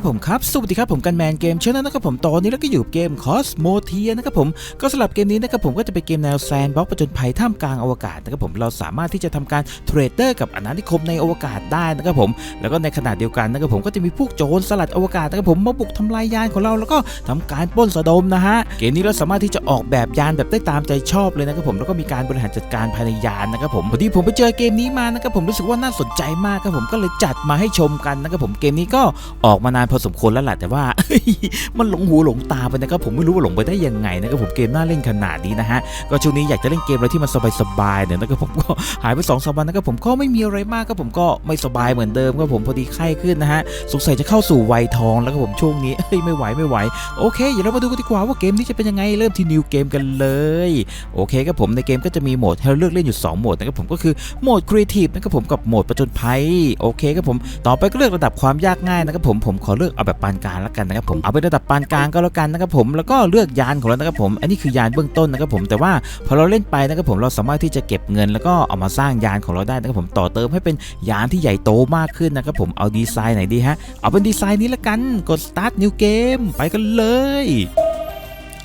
ครับผมครับสวัสดีครับผมกันแมนเกมเช่นนั้นนะครับผมตอนนี้แล้วก็อยู่เกมคอสโมเทียนะครับผมก็สำหรับเกมนี้นะครับผมก็จะเป็นเกมแนวแซนบ็อกผจญภัยท่ามกลางอวกาศนะครับผมเราสามารถที่จะทำการเทรดเดอร์กับอาณานิคมในอวกาศได้นะครับผมแล้วก็ในขณะเดียวกันนะครับผมก็จะมีพวกโจรสลัดอวกาศนะครับผมมาบุกทำลายยานของเราแล้วก็ทำการปล้นสะดมนะฮะเกมนี้เราสามารถที่จะออกแบบยานแบบได้ตามใจชอบเลยนะครับผมแล้วก็มีการบริหารจัดการภายในยานนะครับผมพอดีผมไปเจอเกมนี้มานะครับผมรู้สึกว่าน่าสนใจมากครับผมก็เลยจัดมาให้ชมกันนะครับผมเกมนี้ก็ออกมานานพอสมควรแล้วแหละแต่ว่ามันหลงหูหลงตาไปนะครับผมไม่รู้ว่าหลงไปได้ยังไงนะครับผมเกมน่าเล่นขนาดนี้นะฮะก็ช่วงนี้อยากจะเล่นเกมอะไรที่มันสบายๆเนี่ยนะครับผมก็หายไป2อสวันนะครับผมก็ไม่มีอะไรมากครับผมก็ไม่สบายเหมือนเดิมครับผมพอดีไข้ขึ้นนะฮะสงสัยจะเข้าสู่วัยทองแล้วครับผมช่วงนี้เอ้ยไม่ไหวไม่ไหวโอเคเดี๋ยวเรามาดูกันดีกว่าว่าเกมนี้จะเป็นยังไงเริ่มที่นิวเกมกันเลยโอเคครับผมในเกมก็จะมีโหมดให้เราเลือกเล่นอยู่สองโหมดนะครับผมก็คือโหมดครีเอทีฟนะครับผมกับโหมดประจนภัยโอเคครับผมต่อไปก็เลือกระดับความยากง่ายนะครับผมผมขอเลือกเอาแบบปานกลางแล้วกันนะครับผมเอาเป็นระดับปานกลางก็แล้วกันนะครับผมแล้วก็เลือกยานของเรานะครับผม อันนี้คือยานเบื้องต้นนะครับผมแต่ว่าพอเราเล่นไปนะครับผมเราสามารถที่จะเก็บเงิน แล้วก็เอามาสร้างยานของเราได้นะครับผมต่อเติมให้เป็นยานที่ใหญ่โตมากขึ้นนะครับผมเอาดีไซน์ไหนดีฮะเอาเป็นดีไซน์นี้ละกันกด start new game ไปกันเลย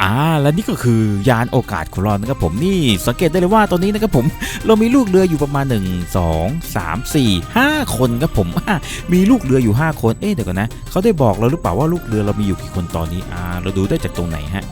อ่าและนี่ก็คือยานโอกาสของเรานะครับผมนี่สังเกตได้เลยว่าตอนนี้นะครับผมเรามีลูกเรืออยู่ประมาณ 1 2 3 4 5 คนครับผมมีลูกเรืออยู่ 5 คนเอ๊ะเดี๋ยวก่อนนะเขาได้บอกเราหรือเปล่าว่าลูกเรือเรามีอยู่กี่คนตอนนี้อ่าเราดูได้จากตรงไหนฮะ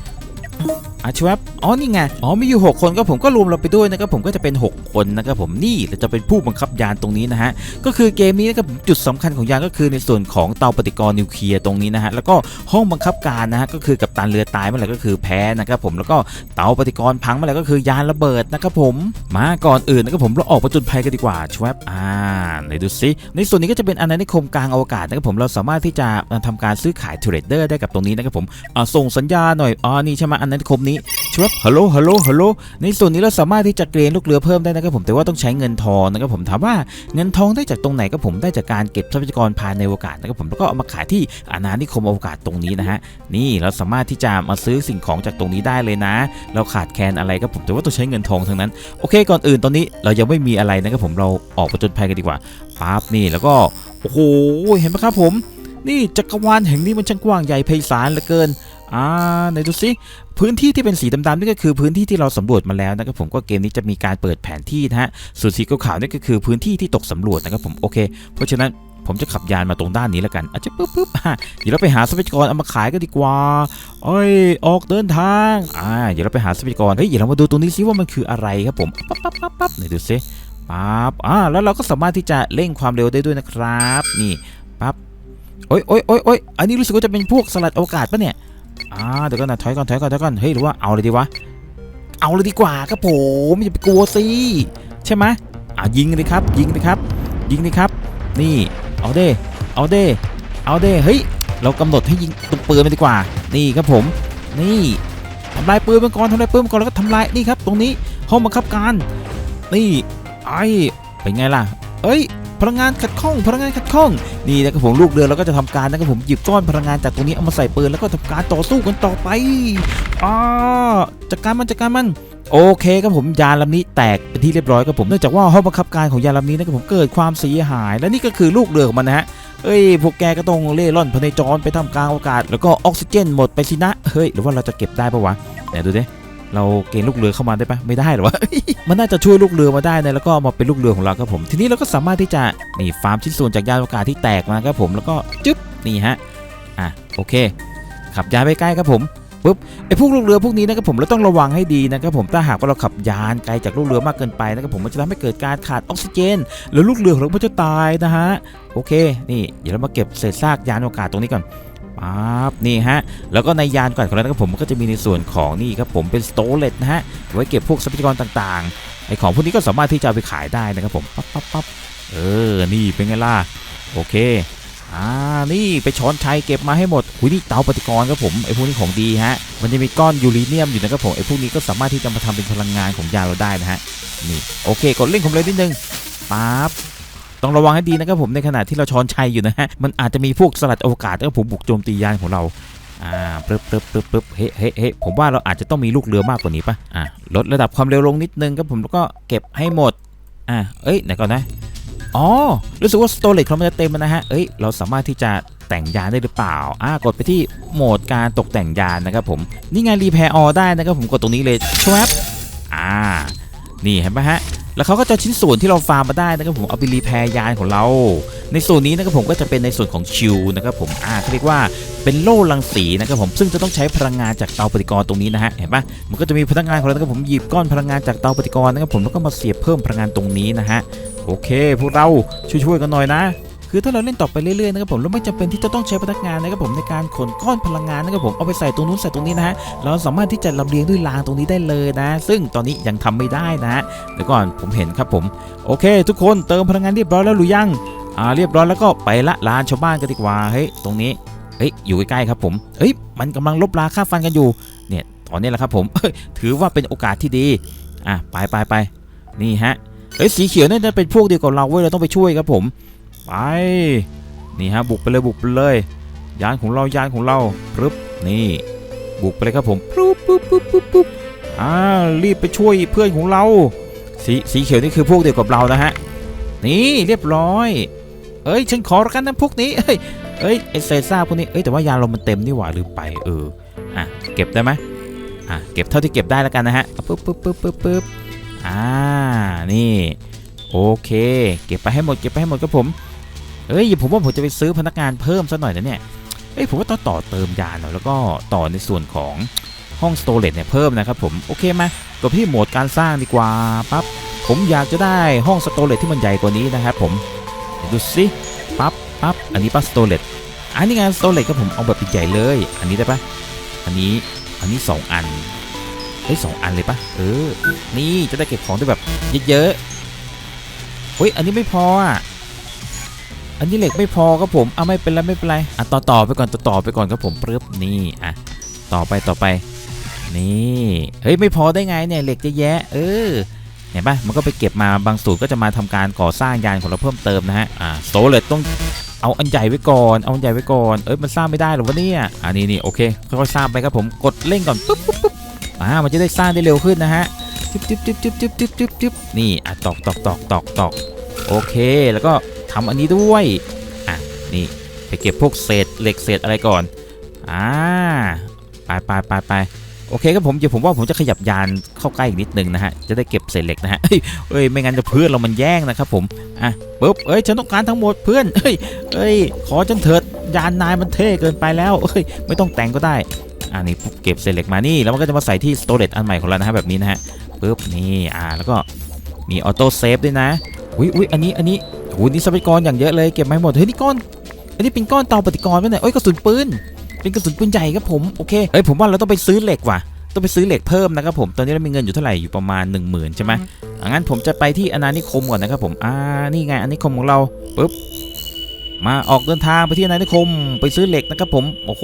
อาชวับอ๋อนี่ไง อ๋อมีอยู่ 6 คนก็ผมก็รวมเราไปด้วยนะครับผมก็จะเป็น 6 คนนะครับผมนี่เราจะเป็นผู้บังคับยานตรงนี้นะฮะก็คือเกมนี้นะครับผมจุดสำคัญของยานก็คือในส่วนของเตาปฏิกรณ์นิวเคลียร์ตรงนี้นะฮะแล้วก็ห้องบังคับการนะฮะก็คือกับตันเรือตายเมื่อไหร่ก็คือแพ้นะครับผมแล้วก็เตาปฏิกรณ์พังเมื่อไหร่ก็คือยานระเบิดนะครับผมมาก่อนอื่นนะครับผมเราออกประจนภัยกันดีกว่าชวบอ่าไหนดูสิในส่วนนี้ก็จะเป็นอาณานิคมกลางอวกาศนะครับผมเราสามารถที่จะทำการซื้อขายเทรดเดอร์ได้กับตรงนี้นะครับผมส่งสัญญาหน่อยอ๋อนี่ใช่ไหมอาณานิคมนีชวบฮัลโหลฮัลโหลฮัลโหลในส่วนนี้เราสามารถที่จะเกรนลูกเรือเพิ่มได้นะครับผมแต่ว่าต้องใช้เงินทองนะครับผมถามว่าเงินทองได้จากตรงไหนก็ผมได้จากการเก็บทรัพยากรภายในอวกาศนะครับผมแล้วก็เอามาขายที่อาณานิคมอวกาศตรงนี้นะฮะนี่เราสามารถที่จะมาซื้อสิ่งของจากตรงนี้ได้เลยนะ เราขาดแคลนอะไรครับผมแต่ว่าต้องใช้เงินทองทั้งนั้นโอเคก่อนอื่นตอนนี้เรายังไม่มีอะไรนะครับผมเราออกประจนภัยกันดีกว่าปั๊บนี่แล้วก็โอ้โหเห็นไหมครับผม นี่จักรวาลแห่งนี้มันช่างกว้างใหญ่ไพศาลเหลือเกิน อ่าไหนดูสิพื้นที่ที่เป็นสีดำๆนี่ก็คือพื้นที่ที่เราสำรวจมาแล้วนะครับผมก็เกมนี้จะมีการเปิดแผนที่นะฮะส่วนสีขาวๆนี่ก็คือพื้นที่ที่ตกสำรวจนะครับผมโอเค เพราะฉะนั้นผมจะขับยานมาตรงด้านนี้แล้วกันอาจจะปึ๊บปึ๊บอะเดี๋ยวเราไปหาทรัพยากรเอามาขายกันดีกว่าเอ้ยออกเดินทางอ่าเดี๋ยวเราไปหาทรัพยากรเฮ้ยเดี๋ยวเรามาดูตรงนี้ซิว่ามันคืออะไรครับผมปั๊บปั๊บปั๊บปั๊บไหนดูซิปั๊บอ่าแล้วเราก็สามารถที่จะเร่งความเร็วได้ด้วยนะครับ นี่ปั๊บโอ้ยโอ้ยโอ้ยโอ้ยอันนี้รู้สึกว่าจะเป็นพวกสลัดอกาศปะเนี่ย อ่าเดี๋ยวก่อนนะถอยก่อนถอยก่อนถอยก่อนเฮ้ยหรือว่าเอาเลยดีวะเอาเลยดีกว่าครับผมอย่าไปกลัวสิใช่ไหมอ่ายิงเลยครับ ยิงเลยครับ ยิงเลยครับ นี่เอาเด้เอาเด้เอาเด้เฮ้ยเรากำหนดให้ยิงตรงปืนไปดีกว่า นี่ครับผม นี่ทำลายปืนมันก่อนทำลายปืนมันก่อนแล้วก็ทำลายนี่ครับ ตรงนี้ห้องบังคับการ นี่ไอ้เป็นไงล่ะ เอ้ย พลังงานขัดข้อง พลังงานขัดข้องนี่นะครับผมลูกเรือเราก็จะทำการนะครับผมหยิบก้อนพลังงานจากตรงนี้เอามาใส่ปืนแล้วก็ทำการต่อสู้กันต่อไปอ่าจัดการมันจัดการมันโอเคครับผมยานลำนี้แตกเป็นที่เรียบร้อยครับผมเนื่องจากว่าห้องบังคับการของยานลำนี้นะครับผมเกิดความเสียหาย และนี่ก็คือลูกเรือของมันนะฮะเอ้ยพวกแกก็ต้องเล่ร่อนพเนจรไปทำกลางอากาศ แล้วก็ออกซิเจนหมดไปสินะเฮ้ยหรือว่าเราจะเก็บได้ปะวะไหนดูดิ เราเกณฑ์ลูกเรือเข้ามาได้ปะไม่ได้หรอวะมันน่าจะช่วยลูกเรือมาได้นะแล้วก็มาเป็นลูกเรือของเราครับผม ทีนี้เราก็สามารถที่จะนี่ฟาร์มชิ้นส่วนจากยานอวกาศที่แตกมาครับผมแล้วก็จึ๊บนี่ฮะอะโอเค ขับยานไปใกล้ครับผมปุ๊บไอ้พวกลูกเรือพวกนี้นะครับผมเราต้องระวังให้ดีนะครับผมถ้าหากว่าเราขับยานไกลจากลูกเรือมากเกินไปนะครับผมมันจะทำให้เกิดการขาดออกซิเจน แล้วลูกเรือของเราก็จะตายนะฮะโอเค นี่เดี๋ยวเรามาเก็บเศษซากยานอวกาศตรงนี้ก่อน ปั๊บนี่ฮะ แล้วก็ในยานก่อนของเรานะครับผมก็จะมีในส่วนของนี่ครับผมเป็นสโตเลตนะฮะไว้เก็บพวกทรัพยากรต่างๆไอของพวกนี้ก็สามารถที่จะไปขายได้นะครับผมปั๊บปั๊บปั๊บเออนี่เป็นไงล่ะโอเคอ่านี่ไปช้อนชัยเก็บมาให้หมดหุยนี่เตาปฏิกรณ์ครับผมไอพวกนี้ของดีฮะมันจะมีก้อนยูเรเนียมอยู่นะครับผมไอพวกนี้ก็สามารถที่จะมาทำเป็นพลังงานของยาเราได้นะฮะนี่โอเคกดเร่งความเร็วนิดนึงปั๊บ ต้องระวังให้ดีนะครับผมในขณะที่เราช้อนชัยอยู่นะฮะมันอาจจะมีพวกสลัดโอกาศแล้วผมบุกโจมตียานของเราอ่าปึ๊บปึ๊บปึ๊บปึ๊บเฮ้เฮ้เฮ้ผมว่าเราอาจจะต้องมีลูกเรือมากกว่านี้ปะอ่าลดระดับความเร็วลงนิดนึงครับผมแล้วก็เก็บให้หมดอ่าเอ้ยไหนก่อนนะอ๋อรู้สึกว่าสโตรเลจเขามันจะเต็มแล้วนะฮะเอ้ยเราสามารถที่จะแต่งยานได้หรือเปล่า อ่ากดไปที่โหมดการตกแต่งยานนะครับผม นี่ไงรีแพร์ออได้นะครับผมกดตรงนี้เลยชวบอ่า นี่เห็นไหมฮะ แล้วเขาก็จะชิ้นส่วนที่เราฟาร์มมาได้นะครับผมเอาไปรีแพร์ยานของเรา ในส่วนนี้นะครับผมก็จะเป็นในส่วนของชิลนะครับผมอ่าเขาเรียกว่าเป็นโล่รังสีนะครับผมซึ่งจะต้องใช้พลังงานจากเตาปฏิกรณ์ตรงนี้นะฮะเห็นปะมันก็จะมีพลังงานของเรานะครับผมหยิบก้อนพลังงานจากเตาปฏิกรณ์นะครับผมแล้วก็มาเสียบเพิ่มพลังงานตรงนี้นะฮะโอเค พวกเราช่วยๆกันหน่อยนะ คือถ้าเราเล่นต่อไปเรื่อยๆนะครับผมเราไม่จำเป็นที่จะต้องใช้พนักงานนะครับผมในการขนก้อนพลังงานนะครับผมเอาไปใส่ตรงนู้นใส่ตรงนี้นะฮะเราสามารถที่จะลำเลียงด้วยรางตรงนี้ได้เลยนะ ซึ่งตอนนี้ยังทำไม่ได้นะฮะเดี๋ยวก่อนผมเห็นครับผมโอเค ทุกคนเติมพลังงานเรียบร้อยแล้วหรือยังอ่าเรียบร้อยแล้วก็ไปละลานชาวบ้านกันดีกว่าเฮ้ยตรงนี้เฮ้ยอยู่ใกล้ๆครับผมเฮ้ยมันกำลังลบราค่าฟันกันอยู่เนี่ยตอนนี้แหละครับผมเฮ้ยถือว่าเป็นโอกาสที่ดีอะไปไปไปนี่ฮะเฮ้ยสีเขียวเนี่ยจะเป็นพวกเดียวกับเราเว้ยเราต้องไปช่วยครับผม ไป นี่ฮะบุกไปเลยบุกไปเลย ยานของเรายานของเราปึ๊บนี่บุกไปเลยครับผมปุ๊บปุ๊บปุ๊บปุ๊บปุ๊บอ่ารีบไปช่วยเพื่อนของเรา สีสีเขียวนี่คือพวกเดียวกับเรานะฮะนี่เรียบร้อย เอ้ยฉันขอละกันนะพวกนี้เอ้ยเอ้ยไอเซซ่าพวกนี้เอ้ยแต่ว่ายาเรามันเต็มนี่หว่าลืมไปเอออะเก็บได้ไหมอะเก็บเท่าที่เก็บได้แล้วกันนะฮะปึ๊บปึ๊บปึ๊บปึ๊บปึ๊บอ่านี่โอเค เก็บไปให้หมดเก็บไปให้หมดครับผม เอ้ยผมว่าผมจะไปซื้อพนักงานเพิ่มซะหน่อยนะเนี่ยเอ้ยผมว่าต้องต่อเติมยาหน่อยแล้วก็ต่อในส่วนของห้องสโตรเลจเนี่ยเพิ่มนะครับผมโอเคไหมกดที่โหมดการสร้างดีกว่าปั๊บผมอยากจะได้ห้องสโตรเลจที่มันใหญ่กว่านี้นะครับผมดูสิปั๊บปั๊บอันนี้ปั๊บสโตรเลจอันนี้งานสโตรเลจก็ผมเอาแบบใหญ่เลย อันนี้ได้ปะอันนี้อันนี้สองอันเฮ้ยสองอันเลยปะเออนี่จะได้เก็บของได้แบบเยอะๆเฮ้ยอันนี้ไม่พออะ อันนี้เหล็กไม่พอครับผมเอาไม่เป็นไรไม่เป็นไรอะต่อต่อไปก่อนต่อต่อไปก่อนครับผมปึ๊บนี่อะต่อไปต่อไป นี่เฮ้ยไม่พอได้ไงเนี่ยเหล็กจะแยะเออเห็นปะมันก็ไปเก็บมาบางสูตรก็จะมาทำการก่อสร้างยานของเราเพิ่มเติมนะฮะอ่าโซเลตต้องเอาอันใหญ่ไว้ก่อนเอาอันใหญ่ไว้ก่อนเอ้ยมันสร้างไม่ได้หรอวะเนี่ยอ่านี่นี่โอเคค่อยๆสร้างไปครับผมกดเร่งก่อนปุ๊บปุ๊บปุ๊บอ่ามันจะได้สร้างได้เร็วขึ้นนะฮะจิ๊บจิ๊บจิ๊บจิ๊บจิ๊บจิ๊บนี่อะตอกตอกตอกตอกตอกโอเคแล้วก็ ทำอันนี้ด้วย อะ นี่ไปเก็บพวกเศษเหล็กเศษอะไรก่อน อ่า ไปไปไปไปโอเคครับผมเดี๋ยวผมว่าผมจะขยับยานเข้าใกล้อีกนิดนึงนะฮะ จะได้เก็บเศษเหล็กนะฮะเอ้ยเอ้ยไม่งั้นจะเพื่อนเรามันแย่งนะครับผม อะปุ๊บเอ้ย ฉันต้องการทั้งหมดเพื่อน เอ้ย เอ้ย ขอฉันเถิด ยานนายมันเท่เกินไปแล้ว เอ้ย ไม่ต้องแต่งก็ได้อ่านี่เก็บเศษเหล็กมานี่ แล้วมันก็จะมาใส่ที่สโตรเลตอันใหม่ของเรานะฮะแบบนี้นะฮะปุ๊บนี่ อ่า แล้วก็มีออโต้เซฟด้วยนะ อุ้ยอุ้ยอันนี้ อันนี้ โอ้โหนี่ทรัพยากรอย่างเยอะเลยเก็บมาหมดเฮ้ยนี่ก้อนอันนี้เป็นก้อนเตาปฏิกรณ์ไหมเนี่ยเอ้ยกระสุนปืนเป็นกระสุนปืนใหญ่ครับผมโอเคเอ้ยผมว่าเราต้องไปซื้อเหล็กว่ะต้องไปซื้อเหล็กเพิ่มนะครับผมตอนนี้เรามีเงินอยู่เท่าไหร่อยู่ประมาณ 1 0,000ใช่ไหมงั้นผมจะไปที่อนานิคมก่อนนะครับผมอ่านี่ไงอนานิคมของเราปุ๊บมาออกเดินทางไปที่อนานิคม ไปซื้อเหล็กนะครับผมโอ้โห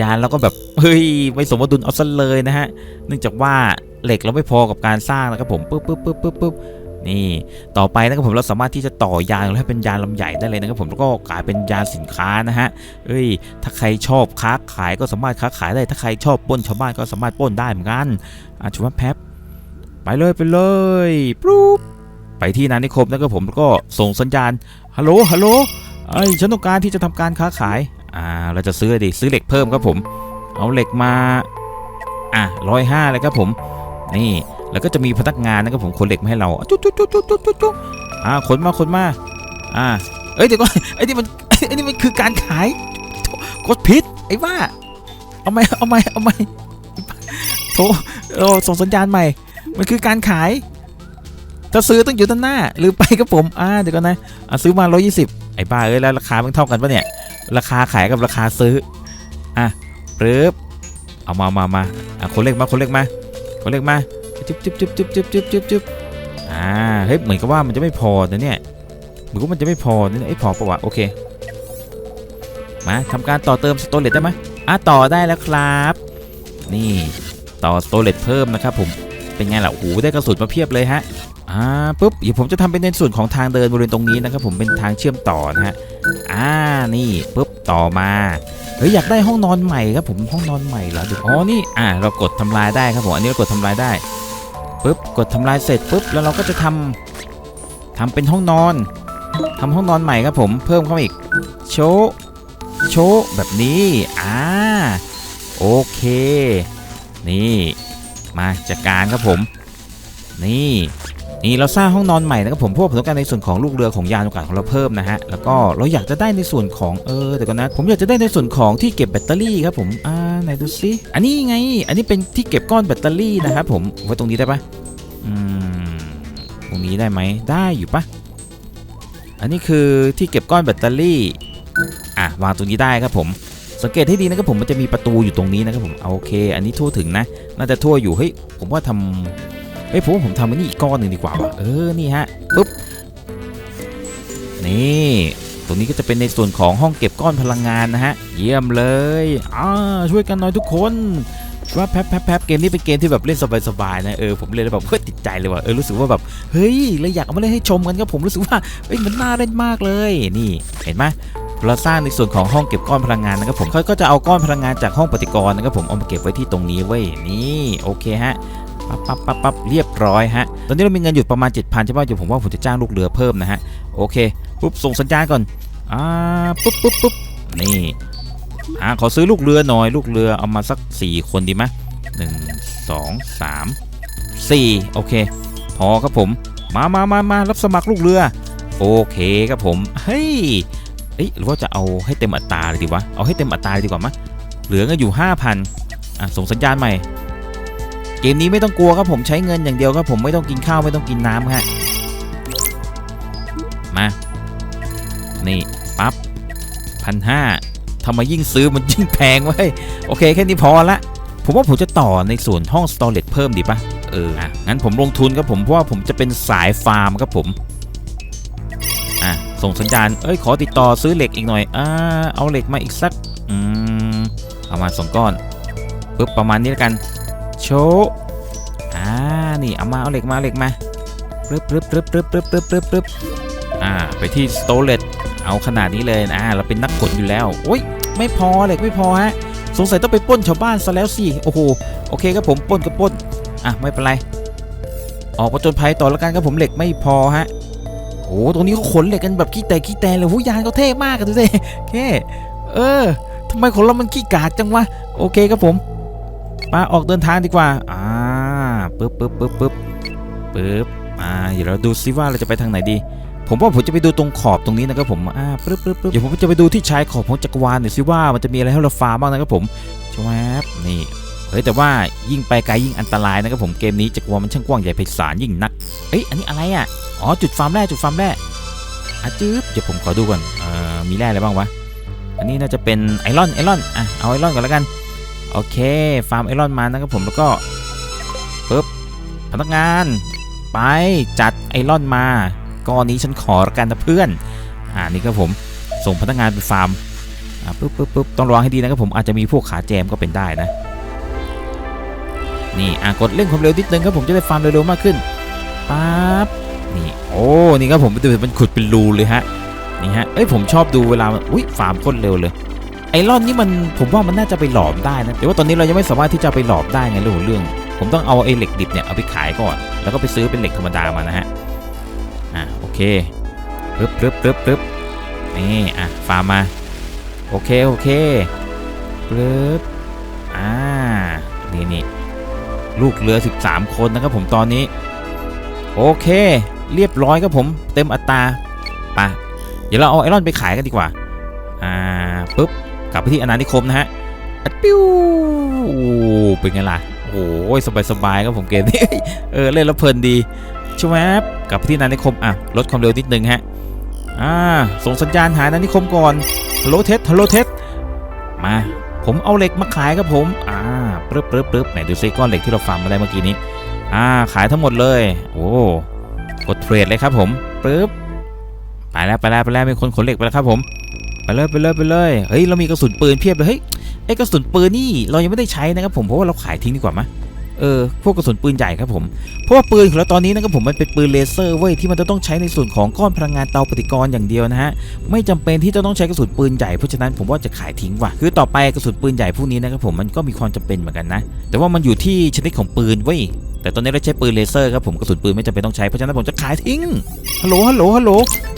ยานเราก็แบบเฮ้ยไม่สมดุลเอาซะเลยนะฮะเนื่องจากว่าเหล็กเราไม่พอกับการสร้างนะครับผมปุ๊บปุ๊บปุ๊บปุ๊บปุ๊บ นี่ต่อไปนะครับผมเราสามารถที่จะต่อยานให้เป็นยานลำใหญ่ได้เลยนะครับผมแล้วก็กลายเป็นยานสินค้านะฮะเอ้ยถ้าใครชอบค้าขายก็สามารถค้าขายได้ถ้าใครชอบปล้นชาวบ้านก็สามารถปล้นได้เหมือนกันอะชว่าแป๊บไปเลยไปเลยปุ๊บไปที่นานิคมนะครับผมแล้วก็ส่งสัญญาณฮัลโหลฮัลโหลไอ้ยฉันต้องการที่จะทำการค้าขายอ่าเราจะซื้อดิซื้อเหล็กเพิ่มครับผม เอาเหล็กมาอะร้อยห้าเลยครับผมนี่ แล้วก็จะมีพนักงานนะครับผมขนเหล็กมาให้เราจุ๊จุ๊จุ๊จุ๊จุ๊จุ๊จุ๊อ่าขนมาขนมาอ่าเอ้ยเดี๋ยวก่อนไอ้นี่มันไอ้นี่มันคือการขายกดผิดไอ้ว่าเอาไหมเอาไหมเอาไหมโทรโอ้ส่งสัญญาณใหม่ มันคือการขาย ถ้าซื้อต้องอยู่ด้านหน้า หรือไปครับผม อ่าเดี๋ยวก่อนนะอะซื้อมา 120 ไอ้บ้าเอ้ยแล้วราคามันเท่ากันปะเนี่ย ราคาขายกับราคาซื้อ อะปึ๊บเอามามามาอะคนเล็กมาคนเล็กมาคนเล็กมา จุ๊บจุ๊บจุ๊บจุ๊บจุ๊บจุ๊บจุ๊บจุ๊บอ่าเฮ้ยเหมือนกับว่ามันจะไม่พอนะเนี่ยเหมือนกับมันจะไม่พอนะเนี่ยไอ้พอปะวะโอเคมาทำการต่อเติมสโตเลตได้ไหมอะต่อได้แล้วครับ นี่ต่อสโตเลตเพิ่มนะครับผมเป็นไงล่ะโอ้โหได้กระสุนมาเพียบเลยฮะอ่าปุ๊บเดี๋ยวผมจะทำเป็นในส่วนของทางเดินบริเวณตรงนี้นะครับผมเป็นทางเชื่อมต่อนะฮะอ่านี่ปุ๊บต่อมาเฮ้ยอยากได้ห้องนอนใหม่ครับผมห้องนอนใหม่เหรออ๋อนี่อ่าเรากดทำลายได้ครับผมอันนี้เรากดทำลายได้ ปุ๊บกดทำลายเสร็จปุ๊บแล้วเราก็จะทำทำเป็นห้องนอนทำห้องนอนใหม่ครับผมเพิ่มเข้าอีกโชว์โชแบบนี้อ่าโอเค นี่ มาจัดการครับผม นี่ นี่เราสร้างห้องนอนใหม่นะครับผมเพราะวกผมต้องการในส่วนของลูกเรือของยานอวกาศของเราเพิ่มนะฮะแล้วก็เราอยากจะได้ในส่วนของเออเดี๋ยวก่อนนะผมอยากจะได้ในส่วนของที่เก็บแบตเตอรี่ครับผมอ่าไหนดูซิอันนี้ไง อันนี้เป็นที่เก็บก้อนแบตเตอรี่นะครับผมไว้ตรงนี้ได้ปะอืมตรงนี้ได้ไหมได้อยู่ปะอันนี้คือที่เก็บก้อนแบตเตอรี่อะวางตรงนี้ได้ครับผมสังเกตให้ดีนะครับผมมันจะมีประตูอยู่ตรงนี้นะครับผมเอาโอเค อันนี้ทั่วถึงนะ น่าจะทั่วอยู่เฮ้ยผมว่าทำ เฮ้ยผมว่าผมทำอันนี้อีกก้อนหนึ่งดีกว่าว่ะเออนี่ฮะปุ๊บนี่ตรงนี้ก็จะเป็นในส่วนของห้องเก็บก้อนพลังงานนะฮะ เยี่ยมเลยอ่าช่วยกันหน่อยทุกคนว่าแป๊บแป๊บแป๊บเกมนี้เป็นเกมที่แบบเล่นสบายๆนะเออผมเล่นแล้วแบบเฮ้ยติดใจเลยว่ะเออรู้สึกว่าแบบเฮ้ยเลยอยากเอามาเล่นให้ชมกันครับผมรู้สึกว่าเฮ้ยมันน่าเล่นมากเลยนี่เห็นไหมเราสร้างในส่วนของห้องเก็บก้อนพลังงานนะครับผมเขาก็จะเอาก้อนพลังงานจากห้องปฏิกรณ์นะครับผมเอามาเก็บไว้ที่ตรงนี้เว้ยนี่โอเคฮะ ปั๊บปั๊บปั๊บปั๊บเรียบร้อยฮะ ตอนนี้เรามีเงินอยู่ประมาณ 7,000ใช่ป่ะเดี๋ยวผมว่าผมจะจ้างลูกเรือเพิ่มนะฮะ โอเค ปุ๊บ ส่งสัญญาณก่อน อ่า ปุ๊บปุ๊บปุ๊บนี่ อ่า ขอซื้อลูกเรือหน่อย ลูกเรือเอามาสัก 4 คนดีไหมหนึ่งสองสามสี่โอเค พอครับผม มามามามารับสมัครลูกเรือ โอเคครับผม เฮ้ยเอ้ยหรือว่าจะเอาให้เต็มอัตราเลยดีวะ เอาให้เต็มอัตราเลยดีกว่ามั้ยเหลือเงินอยู่ 5,000อะส่งสัญญาณใหม่ เกมนี้ไม่ต้องกลัวครับผมใช้เงินอย่างเดียวครับผมไม่ต้องกินข้าวไม่ต้องกินน้ำฮะมานี่ปั๊บพันห้าทำไมยิ่งซื้อมันยิ่งแพงเว้ยโอเคแค่นี้พอละผมว่าผมจะต่อในส่วนห้องสตอเรจเพิ่มดีปะเอออะงั้นผมลงทุนครับผมเพราะว่าผมจะเป็นสายฟาร์มครับผมอะส่งสัญญาณเอ้ยขอติดต่อซื้อเหล็กอีกหน่อยอ่าเอาเหล็กมาอีกสักอืมเอามาสองก้อนปึ๊บประมาณนี้แล้วกัน โชว์อ่า นี่เอามาเอาเหล็กมาเอาเหล็กมาปึ๊บปึ๊บปึ๊บปึ๊บปึ๊บปึ๊บปึ๊บปึ๊บอ่า ไปที่สโตเลตเอาขนาดนี้เลยอ่า เราเป็นนักกดอยู่แล้วโอ้ย ไม่พอเหล็กไม่พอฮะ สงสัยต้องไปป้นชาวบ้านซะแล้วสิ โอ้โห โอเคครับผมป้นก็ป้น อะ ไม่เป็นไร ออกมาจนภัยต่อแล้วกันครับผมเหล็กไม่พอฮะ โอ้ตรงนี้เขาขนเหล็กกันแบบขี้แต่ขี้แต่เลยหูยานเขาเท่มากอะดูสิโอเคเออทำไมคนเรามันขี้กากจังวะ โอเคครับผม มาออกเดินทางดีกว่า อ่าปึ๊บปึ๊บปึ๊บปึ๊บปึ๊บอ่าเดี๋ยวเราดูซิว่าเราจะไปทางไหนดี ผมว่าผมจะไปดูตรงขอบตรงนี้นะครับผม อ่าปึ๊บปึ๊บปึ๊บเดี๋ยวผมจะไปดูที่ชายขอบของจักรวาลหน่อยซิว่ามันจะมีอะไรให้เราฟาร์มบ้างนะครับผมชวบนี่ เฮ้ยแต่ว่ายิ่งไปไกลยิ่งอันตรายนะครับผมเกมนี้จักรวาลมันช่างกว้างใหญ่ไพศาลยิ่งนัก เอ้ยอันนี้อะไรอะ อ๋อจุดฟาร์มแร่จุดฟาร์มแร่อะจื๊บเดี๋ยวผมขอดูก่อน เอ่อมีแร่อะไรบ้างวะ อันนี้น่าจะเป็นไอรอนไอรอน อะเอาไอรอนก่อนแล้วกัน โอเค ฟาร์มไอรอนมานะครับผมแล้วก็ปึ๊บพนักงาน ไปจัดไอรอนมาก้อนนี้ฉันขอละกันนะเพื่อน อ่านี่ครับผมส่งพนักงานไปฟาร์มอ่าปึ๊บปึ๊บปึ๊บต้องระวังให้ดีนะครับผมอาจจะมีพวกขาแจมก็เป็นได้นะ นี่อะกดเร่งความเร็วนิดนึงครับผมจะได้ฟาร์มเร็วๆมากขึ้นปั๊บนี่โอ้นี่ครับผมดูมันขุดเป็นรูเลยฮะนี่ฮะเอ้ยผมชอบดูเวลาอุ้ยฟาร์มโคตรเร็วเลย รอนนี่มันผมว่ามันน่าจะไปหลอมได้นะ แต่ว่าตอนนี้เรายังไม่สามารถที่จะไปหลอมได้ไงเรื่องเรื่อง ผมต้องเอาไอเหล็กดิบเนี่ยเอาไปขายก่อน แล้วก็ไปซื้อเป็นเหล็กธรรมดามานะฮะ อะโอเคปึ๊บปึ๊บปึ๊บปึ๊บนี่อะฟาร์มมา โอเคโอเคปึ๊บอ่า นี่นี่ลูกเรือ 13 คนนะครับผมตอนนี้ โอเค เรียบร้อยครับผมเต็มอัตราไปะเดี๋ยวเราเอาไอรอนไปขายกันดีกว่า อ่าปุ๊บ ลับไปที่อนานิคมนะฮะปิ้วโอเป็นไงล่ะโอ้ยสบายสบายๆครับผมเกมนี้เออเล่นแล้วเพลินดีใช่ไหมกลับไปที่อนานิคมอะลดความเร็วนิดนึงฮะอ่าส่งสัญญาณหาอนานิคมก่อนฮัลโหลเทสฮัลโหลเทสมาผมเอาเหล็กมาขายครับผมอ่าปึ๊บปึ๊บปึ๊บไหนดูซิก้อนเหล็กที่เราฟาร์มมาได้เมื่อกี้นี้อ่าขายทั้งหมดเลย โอ้กดเทรดเลยครับผมปึ๊บไปแล้วไปแล้วไปแล้วมีคนขนเหล็กไปแล้วครับผม ไปเลยไปเลยไปเลยเฮ้ยเรามีกระสุนปืนเพียบเลยเฮ้ยไอ้กระสุนปืนนี่เรายังไม่ได้ใช้นะครับผมเพราะว่าเราขายทิ้งดีกว่ามั้ย เออพวกกระสุนปืนใหญ่ครับผมเพราะว่าปืนของเราตอนนี้นะครับผมมันเป็นปืนเลเซอร์เว้ยที่มันจะต้องใช้ในส่วนของก้อนพลังงานเตาปฏิกรณ์อย่างเดียวนะฮะไม่จำเป็นที่จะต้องใช้กระสุนปืนใหญ่เพราะฉะนั้นผมว่าจะขายทิ้งว่ะคือต่อไปกระสุนปืนใหญ่พวกนี้นะครับผมมันก็มีความจำเป็นเหมือนกันนะ แต่ว่ามันอยู่ที่ชนิดของปืนเว้ยแต่ตอนนี้เราใช้ปืนเลเซอร์ครับผมกระสุนปืนไม่จำเป็นต้องใช้เพราะฉะนั้นผมจะขายทิ้งฮัลโหลฮัลโหลฮัลโหล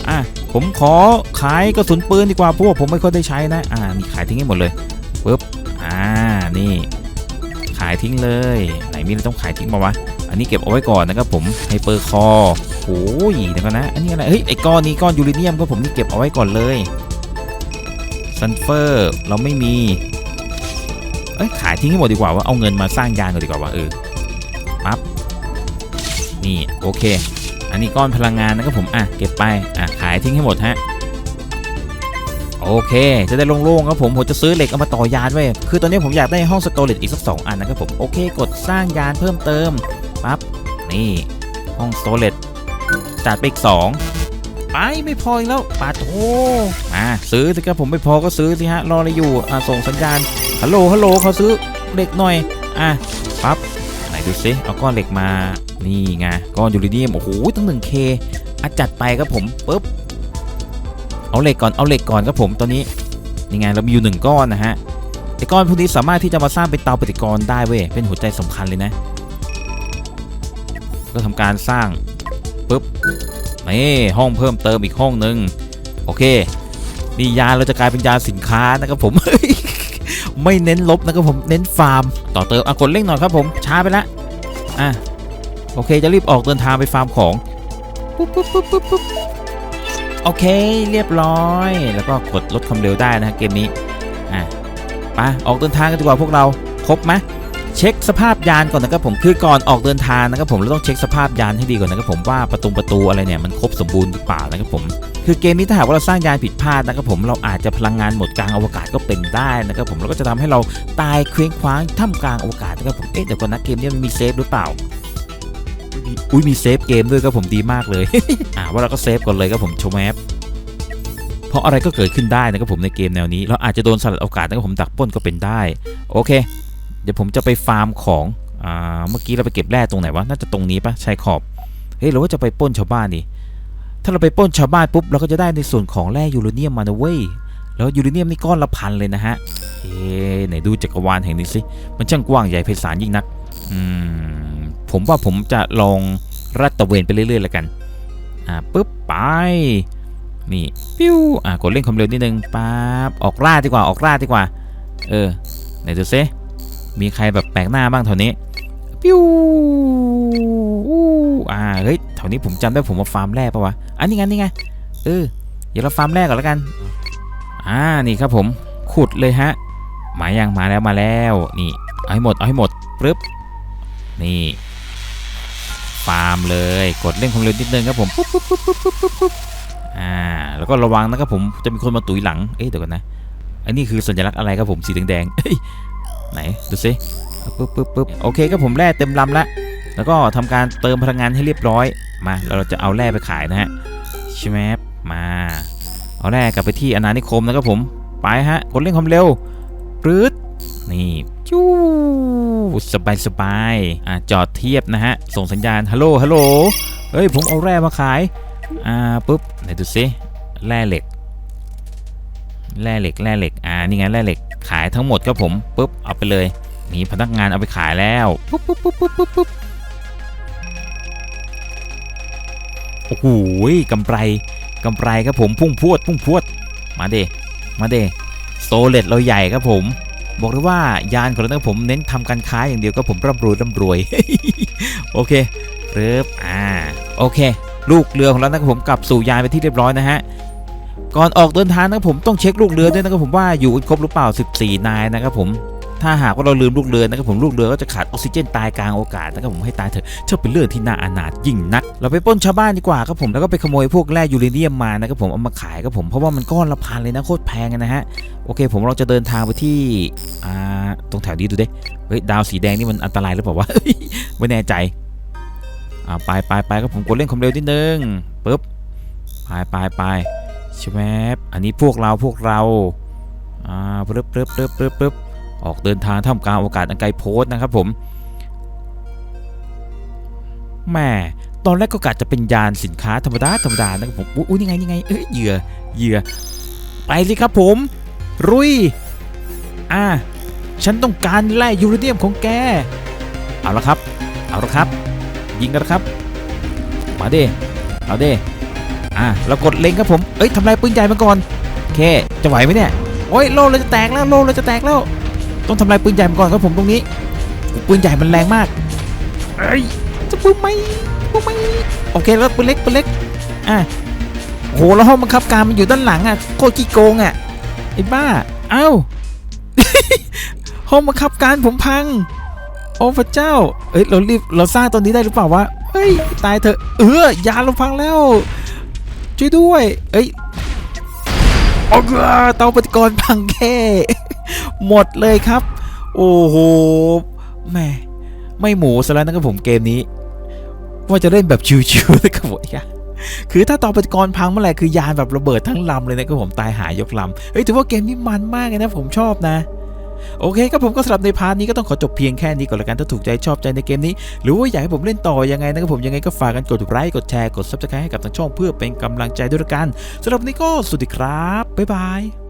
อะผมขอขายกระสุนปืนดีกว่าเพราะว่าผมไม่ค่อยได้ใช้นะ อ่านี่ขายทิ้งให้หมดเลยปึ๊บอ่านี่ ขายทิ้งเลย มีอะไรต้องขายทิ้งมาวะ อันนี้เก็บเอาไว้ก่อนนะครับผมไฮเปอร์คอโอ้ยเดี๋ยวก่อนนะ อันนี้อะไร เฮ้ย ไอ้ก้อนนี้ก้อนยูเรเนียมก็ผมนี่เก็บเอาไว้ก่อนเลยซันเฟอร์เราไม่มี เอ้ยขายทิ้งให้หมดดีกว่าว่าเอาเงินมาสร้างยานก่อนดีกว่าว่าเออปั๊บ นี่โอเค อันนี้ก้อนพลังงานนะครับผม อะเก็บไป อะขายทิ้งให้หมดฮะ โอเค จะได้โล่งๆครับผม ผมจะซื้อเหล็กเอามาต่อยานไว้ คือตอนนี้ผมอยากได้ห้องสโตรจอีกสักสองอันนะครับผม โอเค กดสร้างยานเพิ่มเติม ปั๊บ นี่ ห้องสโตรจจัดไปอีกสองไปไม่พออีกแล้วปาโถอะซื้อสิครับผมไม่พอก็ซื้อสิฮะ รออะไรอยู่ อะส่งสัญญาณ ฮัลโหล ฮัลโหลเขาซื้อเหล็กหน่อย อะ ปั๊บ ไหนดูซิ เอาก้อนเหล็กมา นี่ไง ก้อนยูเรเนียม โอ้โห ตั้งหนึ่งเคอะจัดไปครับผมปุ๊บ เอาเหล็กก่อนเอาเหล็กก่อนครับผมตอนนี้นี่ไงเรามีอยู่หนึ่งก้อนนะฮะไอ้ก้อนพวกนี้สามารถที่จะมาสร้างเป็นเตาปฏิกรณ์ได้เว้ยเป็นหัวใจสำคัญเลยนะ ก็ทำการสร้างปุ๊บนี่ห้องเพิ่มเติมอีกห้องหนึ่งโอเคนี่ยาเราจะกลายเป็นยาสินค้านะครับผมไม่เน้นลบนะครับผมเน้นฟาร์ม ต่อเติมอะกดเร่งหน่อยครับผมช้าไปละอะโอเคจะรีบออกเดินทางไปฟาร์มของปุ๊บปุ๊บปุ๊บปุ๊บปุ๊บ โอเคเรียบร้อย แล้วก็กดลดความเร็วได้นะฮะเกมนี้อะไปออกเดินทางกันดีกว่าพวกเราครบไหมเช็คสภาพยานก่อนนะครับผมคือก่อนออกเดินทางนะครับผมเราต้องเช็คสภาพยานให้ดีก่อนนะครับผมว่าประตูประตูอะไรเนี่ยมันครบสมบูรณ์หรือเปล่านะครับผมคือเกมนี้ถ้าหากว่าเราสร้างยานผิดพลาดนะครับผมเราอาจจะพลังงานหมดกลางอวกาศก็เป็นได้นะครับผมแล้วก็จะทำให้เราตายเคว้งคว้างท่ามกลางอวกาศนะครับผมเอ๊ะเดี๋ยวก่อนนะเกมนี้มันมีเซฟหรือเปล่า อุ้ยมีเซฟเกมด้วยครับผมดีมากเลย อ่าว่าเราก็เซฟก่อนเลยครับผมโชว์แมปเพราะอะไรก็เกิดขึ้นได้นะครับผมในเกมแนวนี้ เราอาจจะโดนสลัดอกาศนะครับผมดักป้นก็เป็นได้ โอเค เดี๋ยวผมจะไปฟาร์มของอ่าเมื่อกี้เราไปเก็บแร่ตรงไหนวะน่าจะตรงนี้ปะชายขอบเฮ้ยหรือว่าจะไปป้นชาวบ้านดิถ้าเราไปป้นชาวบ้านปุ๊บเราก็จะได้ในส่วนของแร่ยูเรเนียมมานะเว้ยแล้วยูเรเนียมนี่ก้อนละพันเลยนะฮะเอ๊ไหนดูจักรวาลแห่งนี้สิมันช่างกว้างใหญ่ไพศาลยิ่งนัก อืม ผมว่าผมจะลองรัดตะเวนไปเรื่อยๆแล้วกัน อ่าปุ๊บไป นี่ปิ้วอ่ากดเร่งความเร็วนิดนึงปั๊บออกล่าดีกว่าออกล่าดีกว่า เออไหนดูซิมีใครแบบแปลกหน้าบ้างแถวนี้ปิ้วอู้อ่าเฮ้ยแถวนี้ผมจำได้ผมมาฟาร์มแร่ปะวะอันนี้ไงนี่ไงเออเดี๋ยวเราฟาร์มแร่ก่อนแล้วกันอ่านี่ครับผมขุดเลยฮะมายังมาแล้วมาแล้วนี่เอาให้หมดเอาให้หมดปึ๊บนี่ ฟาร์มเลย กดเร่งความเร็วนิดนึงครับผมปุ๊บปุ๊บปุ๊บปุ๊บปุ๊บปุ๊บปุ๊บอ่าแล้วก็ระวังนะครับผมจะมีคนมาตุยหลังเอ๊ะเดี๋ยวก่อนนะอันนี้คือสัญลักษณ์อะไรครับผมสีแดงๆไหนดูสิปึ๊บปึ๊บปึ๊บโอเคครับผมแร่เต็มลำละแล้วก็ทำการเติมพลังงานให้เรียบร้อยมาเราจะเอาแร่ไปขายนะฮะใช่ไหมมา เอาแร่กลับไปที่อนานิคมนะครับผมไปฮะกดเร่งความเร็วปรื๊ดนี่ จู้สบายสบายอะจอดเทียบนะฮะ ส่งสัญญาณฮัลโหลฮัลโหลเฮ้ย ผมเอาแร่มาขาย อ่าปุ๊บไหนดูซิแร่เหล็กแร่เหล็กแร่เหล็กอ่านี่ไงแร่เหล็กขายทั้งหมดครับผมปุ๊บเอาไปเลยมีพนักงานเอาไปขายแล้วปุ๊บปุ๊บปุ๊บปุ๊บปุ๊บปุ๊บโอ้โหกำไรกำไรครับผมพุ่งพวดพุ่งพวดมาเดมาเดโซเลตเราใหญ่ครับผม บอกเลยว่ายานของเราผมเน้นทำการค้าอย่างเดียวก็ผมร่ำรวยร่ำรวย โอเคเริ่มอ่าโอเค ลูกเรือของเรานะครับผมกลับสู่ยานไปที่เรียบร้อยนะฮะก่อนออกเดินทางนะครับผมต้องเช็คลูกเรือด้วยนะครับผมว่าอยู่ครบหรือเปล่า 14 นายนะครับผม ถ้าหากว่าเราลืมลูกเรือนะครับผมลูกเรือก็จะขาดออกซิเจนตายกลางโอกาศนะครับผมให้ตายเถอะเชอเป็นเรื่องที่น่าอนาถยิ่งนัก เราไปป้นชาวบ้านดีกว่าครับผมแล้วก็ไปขโมยพวกแร่ยูเรเนียมมานะครับผมเอามาขายครับผมเพราะว่ามันก้อนละพันเลยนะโคตรแพงนะฮะโอเค ผมเราจะเดินทางไปที่อ่าตรงแถวนี้ดูดิเฮ้ยดาวสีแดงนี่มันอันตรายหรือเปล่าวะไม่แน่ใจอ่าไปไปไปครับผมกดเร่งความเร็วนิดนึงปึ๊บไปไปไปชแวบอันนี้พวกเราพวกเราอ่าปึ๊บปึ๊บปึ๊บปึ๊บปึ๊บ ออกเดินทางท่ามกลางอากาศอันไกลโพ้นนะครับผมแม่ตอนแรกก็กะจะเป็นยานสินค้าธรรมดาธรรมดานะครับผมอุ๊ยยนี่ไงนี่ไงเอ้ยเหยื่อเหยื่อไปสิครับผม รุยอ่าฉันต้องการแร่ยูเรเนียมของแก เอาละครับ เอาละครับ ยิงกันะครับ มาเดิเอาเดิอะเรากดเล็งครับผม เอ้ยทำลายปืนใหญ่มาก่อนโอเคจะไหวไหมเนี่ย โอ้ยโล่เราจะแตกแล้วโล่เราจะแตกแล้ว ต้องทำลายปืนใหญ่มาก่อนครับผมตรงนี้ ปืนใหญ่มันแรงมากเอ้ยจะปืนไหมปืนไหมโอเคแล้วปืนเล็กปืนเล็กอะโหแล้วห้องบังคับการมันอยู่ด้านหลังอะโคตรขี้โกงอะไอ้บ้าเอ้าห้องบังคับการผมพัง โอ้พระเจ้าเอ้ยเรารีบเราสร้างตอนนี้ได้หรือเปล่าวะเฮ้ยตายเถอะเออยานเราพังแล้วช่วยด้วย เอ้ยโอ้โหเตาปฏิกรณ์พังแค่ หมดเลยครับ โอ้โหแม่ไม่หมูซะแล้วนะครับผมเกมนี้ ว่าจะเล่นแบบชิวๆนะครับผมคือถ้าเตาปฏิกรณ์พังเมื่อไหร่คือยานแบบระเบิดทั้งลำเลยนะครับผมตายหายยกลำเฮ้ยถือว่าเกมนี้มันมากเลยนะผมชอบนะโอเคครับผมก็สำหรับในพาร์ทนี้ก็ต้องขอจบเพียงแค่นี้ก่อนละกันถ้าถูกใจชอบใจในเกมนี้ หรือว่าอยากให้ผมเล่นต่อยังไงนะครับผมยังไงก็ฝากกันกดไลค์กดแชร์กด subscribe ให้กับทางช่องเพื่อเป็นกำลังใจด้วยละกันสำหรับนี้ก็สวัสดีครับบ๊ายบาย